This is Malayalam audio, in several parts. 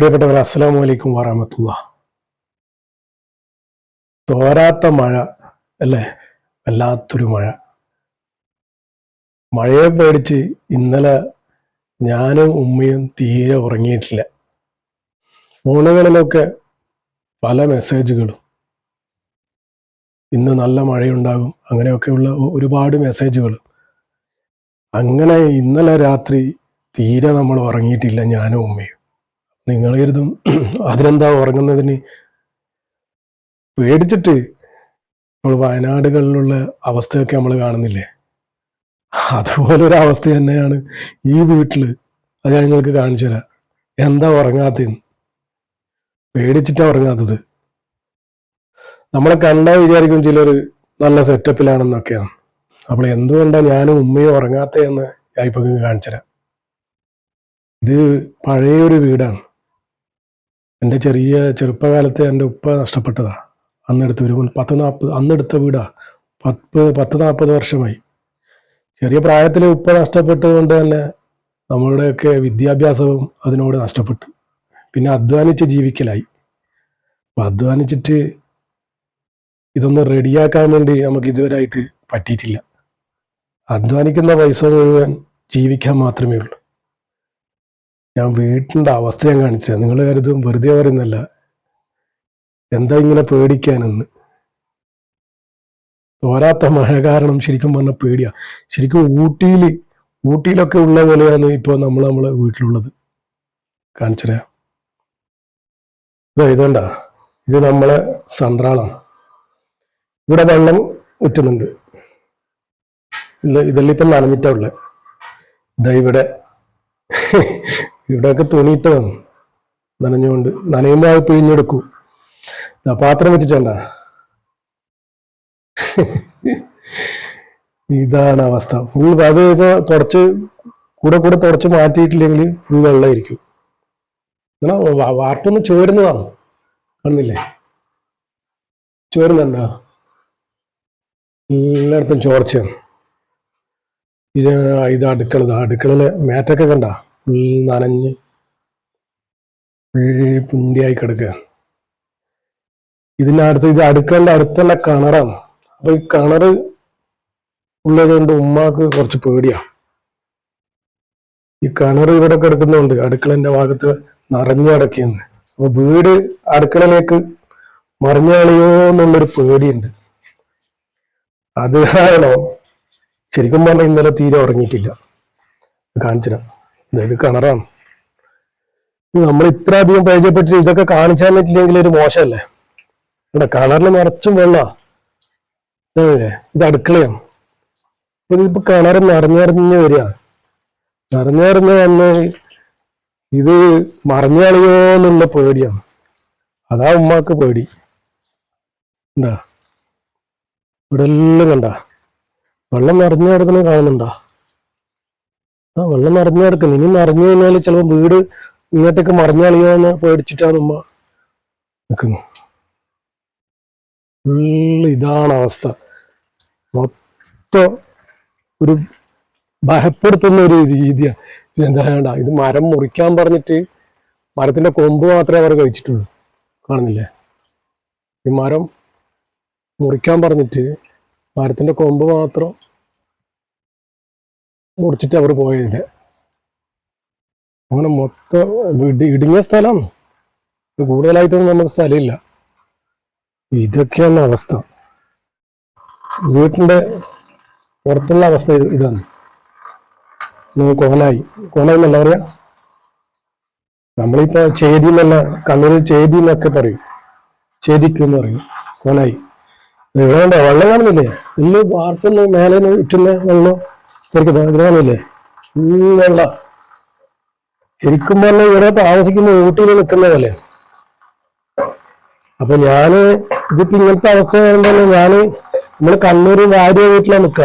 പ്രിയപ്പെട്ടവർ അസ്സാം വലൈക്കും വറഹമത്തുള്ള. തോരാത്ത മഴ അല്ലേ? വല്ലാത്തൊരു മഴ. മഴയെ പേടിച്ച് ഇന്നലെ ഞാനും ഉമ്മയും തീരെ ഉറങ്ങിയിട്ടില്ല. ഫോണുകളിലൊക്കെ പല മെസ്സേജുകളും. ഇന്ന് നല്ല മഴയുണ്ടാകും അങ്ങനെയൊക്കെയുള്ള ഒരുപാട് മെസ്സേജുകൾ. അങ്ങനെ ഇന്നലെ രാത്രി തീരെ നമ്മൾ ഉറങ്ങിയിട്ടില്ല ഞാനും ഉമ്മയും. നിങ്ങൾ കരുതും. അതിനെന്താ ഉറങ്ങുന്നതിന്? പേടിച്ചിട്ട് നമ്മൾ വയനാടുകളിലുള്ള അവസ്ഥയൊക്കെ നമ്മൾ കാണുന്നില്ലേ? അതുപോലെ ഒരു അവസ്ഥ തന്നെയാണ് ഈ വീട്ടിൽ അത് ഞാൻ നിങ്ങൾക്ക് കാണിച്ചു തരാം. എന്താ ഉറങ്ങാത്തതെന്ന്. പേടിച്ചിട്ടാ ഉറങ്ങാത്തത്. നമ്മളെ കണ്ടാൽ വിചാരിക്കും ചിലർ നല്ല സെറ്റപ്പിലാണെന്നൊക്കെയാണ്. അപ്പോൾ എന്തുകൊണ്ടാണ് ഞാനും ഉമ്മയും ഉറങ്ങാത്തതെന്ന് ഞാൻ ഇപ്പൊ കാണിച്ചു തരാം. ഇത് പഴയൊരു വീടാണ്. എന്റെ ചെറിയ ചെറുപ്പകാലത്ത് എന്റെ ഉപ്പ നഷ്ടപ്പെട്ടതാണ് അന്നെടുത്ത് ഒരു പത്ത് നാൽപ്പത് അന്നെടുത്ത വീടാണ് പത്ത് പത്ത് നാൽപ്പത് വർഷമായി. ചെറിയ പ്രായത്തിൽ ഉപ്പ നഷ്ടപ്പെട്ടതുകൊണ്ട് തന്നെ നമ്മളുടെയൊക്കെ വിദ്യാഭ്യാസവും അതിനോട് നഷ്ടപ്പെട്ടു. പിന്നെ അധ്വാനിച്ച് ജീവിക്കലായി. അപ്പം അധ്വാനിച്ചിട്ട് ഇതൊന്ന് റെഡിയാക്കാൻ വേണ്ടി നമുക്ക് ഇതുവരെയായിട്ട് പറ്റിയിട്ടില്ല. അധ്വാനിക്കുന്ന പൈസ മുഴുവൻ ജീവിക്കാൻ മാത്രമേ ഉള്ളൂ. ഞാൻ വീട്ടിന്റെ അവസ്ഥ ഞാൻ കാണിച്ചത്. നിങ്ങൾ കരുതും വെറുതെ പറയുന്നല്ല എന്താ ഇങ്ങനെ പേടിക്കാനെന്ന്? തോരാത്ത മഴ കാരണം ശരിക്കും പറഞ്ഞ പേടിയാ. ശരിക്കും ഊട്ടിയിൽ ഊട്ടിയിലൊക്കെ ഉള്ള പോലെയാണ് ഇപ്പോൾ നമ്മൾ നമ്മളെ വീട്ടിലുള്ളത്. കാണിച്ചരാ. ഇതാ ഇതുകൊണ്ടാ ഇത് നമ്മളെ സൺട്രാളാണ് ഇവിടെ വെള്ളം ഉറ്റുന്നുണ്ട് ഇല്ല ഇതെല്ലാം ഇപ്പം നനഞ്ഞിട്ടാ ഉള്ളത് ഇതാ ഇവിടെ ഇവിടെയൊക്കെ തുണിയിട്ടതാണ് നനഞ്ഞുകൊണ്ട് നനയുമ്പോൾ അത് പിഴിഞ്ഞെടുക്കൂ. പാത്രം വെച്ചിട്ടുണ്ട. ഇതാണ് അവസ്ഥ. ഫുൾ അത് ഇപ്പൊ തുടച്ച് കൂടെ കൂടെ തുടച്ച് മാറ്റിയിട്ടില്ലെങ്കിൽ ഫുൾ വെള്ളമായിരിക്കും. വാർപ്പൊന്ന് ചോരുന്നതാണ്. കാണുന്നില്ലേ ചോരുന്നുണ്ടോ? എല്ലായിടത്തും ചോർച്ചയാണ്. ഇത് ഇത് അടുക്കള അടുക്കളയിലെ മാറ്റൊക്കെ കണ്ട? നനഞ്ഞ് പുണ്ടിയായി കിടക്കുക ഇതിന്റെ അടുത്ത് ഇത് അടുക്കേണ്ട അടുത്തുള്ള കിണറാണ്. അപ്പൊ ഈ കിണർ ഉള്ളത് കൊണ്ട് ഉമ്മാക്ക് കുറച്ച് പേടിയാ. ഈ കിണർ ഇവിടെ കിടക്കുന്നുണ്ട് അടുക്കളന്റെ ഭാഗത്ത് നിറഞ്ഞു കിടക്കുന്നു അപ്പൊ വീട് അടുക്കളയിലേക്ക് മറിഞ്ഞു എന്നുള്ളൊരു പേടിയുണ്ട്. അത് കാരണം ശരിക്കും പറഞ്ഞാൽ ഇന്നലെ തീരെ ഉറങ്ങിയിട്ടില്ല. കാണിച്ചുതരാം. ഇത് കിണറാണ്. നമ്മൾ ഇത്ര അധികം പരിചയപ്പെട്ടിട്ട് ഇതൊക്കെ കാണിച്ചാൽ പറ്റില്ലെങ്കിൽ ഒരു മോശമല്ലേ? ഇവിടെ കിണറിൽ നിറച്ചും വെള്ള. ഇത് അടുക്കളയാണ്. ഇപ്പൊ കിണർ നിറഞ്ഞറിഞ്ഞ് വരിക. നിറഞ്ഞറിഞ്ഞ് വന്ന് ഇത് മറിഞ്ഞു കളയോ പേടിയാണ്. അതാ ഉമ്മാക്ക് പേടി. എന്താ ഇവിടെ എല്ലാം കണ്ട. വെള്ളം നിറഞ്ഞു കിടക്കുന്നത് കാണുന്നുണ്ടോ? ആ വെള്ളം നിറഞ്ഞു കിടക്കുന്നു. ഇനി നിറഞ്ഞു കഴിഞ്ഞാൽ ചിലപ്പോൾ വീട് ഇങ്ങോട്ടേക്ക് മറിഞ്ഞു കളയോന്ന് പേടിച്ചിട്ടാണ് ഉമ്മ നിൽക്കുന്നു ഇതാണ് അവസ്ഥ. മൊത്തം ഒരു ഭയപ്പെടുത്തുന്ന ഒരു രീതിയാണ് എന്താ ഇത് മരം മുറിക്കാൻ പറഞ്ഞിട്ട് മരത്തിന്റെ കൊമ്പ് മാത്രമേ അവർ കഴിച്ചിട്ടുള്ളൂ. കാണുന്നില്ലേ? ഈ മരം മുറിക്കാൻ പറഞ്ഞിട്ട് മരത്തിന്റെ കൊമ്പ് മാത്രം മുറിച്ചിട്ട് അവർ പോയത് അങ്ങനെ മൊത്തം ഇടി ഇടുങ്ങിയ സ്ഥലം. കൂടുതലായിട്ടൊന്നും നമുക്ക് സ്ഥലമില്ല. ഇതൊക്കെയാണ് അവസ്ഥ. വീട്ടിന്റെ പുറത്തുള്ള അവസ്ഥ ഇതാണ്. കോലായി കോലായി എന്നല്ല പറയാ? നമ്മളിപ്പോ ചേതി എന്നല്ല കണ്ണൂരിൽ ചേതി എന്നൊക്കെ പറയും. ചേതിക്ക് എന്ന് പറയും. കോലായി ഇവിടെ വെള്ളം കാണുന്നില്ലേ? ഇന്ന് വാർത്തുന്ന മേലെ ഇട്ടുന്ന വെള്ളം. ശരിക്കും ഗ്രാമല്ലേ ഫുൾ വെള്ള ശരിക്കും പറഞ്ഞാൽ ഇവിടെ താമസിക്കുന്ന ഊട്ടിയിൽ നിൽക്കുന്ന പോലെ അപ്പൊ ഞാൻ ഇതിപ്പോ ഇങ്ങനത്തെ അവസ്ഥ വരുമ്പോ ഞാൻ നമ്മൾ കണ്ണൂര് ഭാര്യ വീട്ടിലാണ് നിക്ക.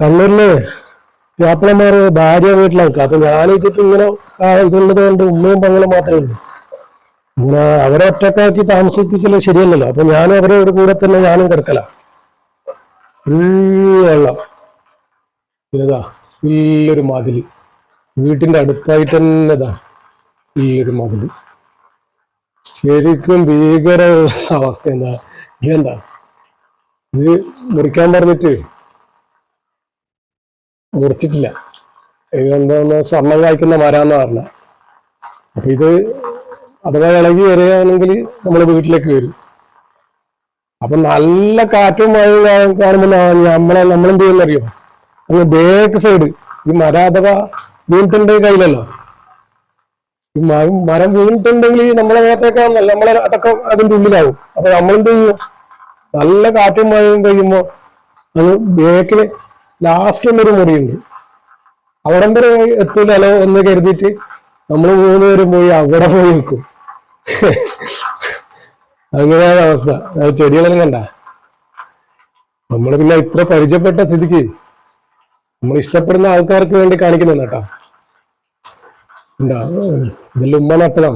കണ്ണൂരിൽ വ്യാപ്പളന്മാര് ഭാര്യ വീട്ടിലാണ് നിക്ക. അപ്പൊ ഞാനിതിപ്പോ ഇങ്ങനെ ഇതുള്ളത് കൊണ്ട് ഉമ്മയും പങ്ങളും മാത്രമേ ഉള്ളൂ. ഇങ്ങനെ അവരെ ഒറ്റക്കാക്കി താമസിപ്പിക്കൽ ശരിയല്ലല്ലോ. അപ്പൊ ഞാനും അവരുടെ കൂടെ തന്നെ ഞാനും കിടക്കല. വെള്ളം. ഇതാ വലിയൊരു മതിൽ വീട്ടിന്റെ അടുത്തായിട്ട് തന്നെ ഇതാ ഉള്ളൊരു മതിൽ ശരിക്കും ഭീകര അവസ്ഥ എന്താ? ഇതെന്താ? ഇത് മുറിക്കാൻ പറഞ്ഞിട്ട് മുറിച്ചിട്ടില്ല. ഇതെന്താന്ന് സ്വർണം കായ്ക്കുന്ന മരാന്ന് പറഞ്ഞ. അപ്പൊ ഇത് അഥവാ ഇളകി വരികയാണെങ്കിൽ നമ്മൾ വീട്ടിലേക്ക് വരും. അപ്പൊ നല്ല കാറ്റും മഴയും കാണുമ്പോൾ നമ്മളെ നമ്മളെന്ത് ചെയ്യുന്ന അറിയോ അങ്ങ് ബാക്ക് സൈഡ് ഈ മരം അഥവാ വീണിട്ടുണ്ടെങ്കിൽ കയ്യിലല്ലോ? ഈ മരം മരം വീണിട്ടുണ്ടെങ്കിൽ നമ്മളെ നേരത്തേക്കാണല്ലോ നമ്മളെ അതൊക്കെ അതിന്റെ ഉള്ളിലാവും. അപ്പൊ നമ്മളെന്ത് ചെയ്യും? നല്ല കാറ്റും മഴയും കഴിയുമ്പോ അത് ബേക്കിൽ ലാസ്റ്റ് ഒന്നൊരു മുറിയുണ്ട്. അവിടം വരെ എത്തൂലോ എന്ന് കരുതിയിട്ട് നമ്മൾ മൂന്ന് മൂന്നുപേരും പോയി അവിടെ പോയി നിൽക്കും. അങ്ങനെയാണ് അവസ്ഥ. ചെടികളെല്ലാം കണ്ട? നമ്മൾ പിന്നെ ഇത്ര പരിചയപ്പെട്ട സ്ഥിതിക്ക് നമ്മൾ ഇഷ്ടപ്പെടുന്ന ആൾക്കാർക്ക് വേണ്ടി കാണിക്കുന്നു കേട്ടോ. എന്താ? ഇതിൽ ഉമ്മ നട്ടതാ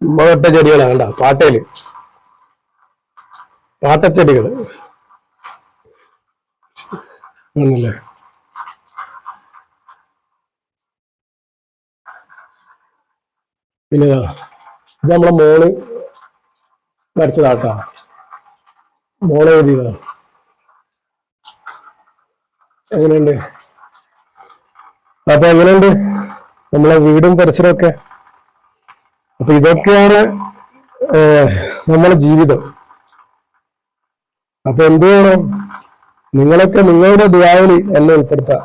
ഉമ്മ നട്ട ചെടികളാണ് കണ്ട? പാട്ടയിൽ പാട്ടച്ചെടികൾ ആണല്ലേ? പിന്നെ ഇത് നമ്മളെ മോൾ വരച്ചതാട്ടാ മോളെ എഴുതിയതാ. എങ്ങനെയുണ്ട്? അപ്പൊ എങ്ങനെയുണ്ട്? നമ്മളെ വീടും പരിസരമൊക്കെ അപ്പൊ ഇതൊക്കെയാണ് നമ്മളെ ജീവിതം. അപ്പൊ എന്ത് വേണം? നിങ്ങളൊക്കെ നിങ്ങളുടെ ദ്വായിൽ എന്നെ ഉൾപ്പെടുത്താം.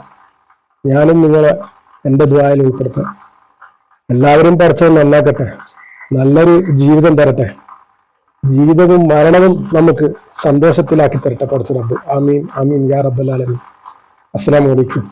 ഞാനും നിങ്ങളെ എന്റെ ദ്വായിൽ ഉൾപ്പെടുത്താം. എല്ലാവരും പറിച്ചത് നന്നാക്കട്ടെ. നല്ലൊരു ജീവിതം തരട്ടെ. ജീവിതവും മരണവും നമുക്ക് സന്തോഷത്തിലാക്കി തരട്ടെ പഠിച്ച റബ്ബ് ആമീൻ ആമീൻ യാ റബ്ബൽ Assalamu alaikum.